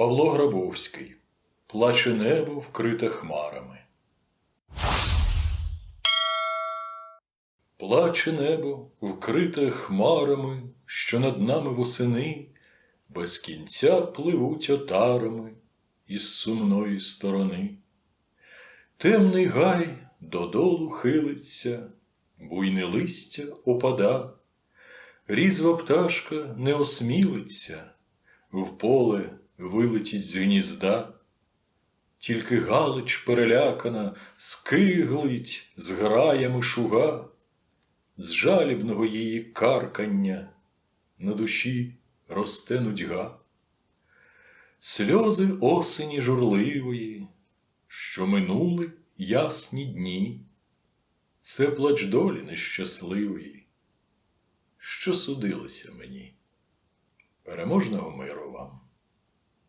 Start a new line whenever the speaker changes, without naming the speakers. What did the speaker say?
Павло Грабовський. Плаче небо вкрите хмарами. Плаче небо, вкрите хмарами, що над нами восени без кінця пливуть отарами із сумної сторони. Темний гай додолу хилиться, буйне листя опада, різва пташка не осмілиться, в поле вилетіть з гнізда. Тільки Галич перелякана, скиглить з граями шуга, з жалібного її каркання на душі росте нудьга. Сльози осені журливої, що минули ясні дні, це плач долі нещасливої, що судилося мені. Переможного миру!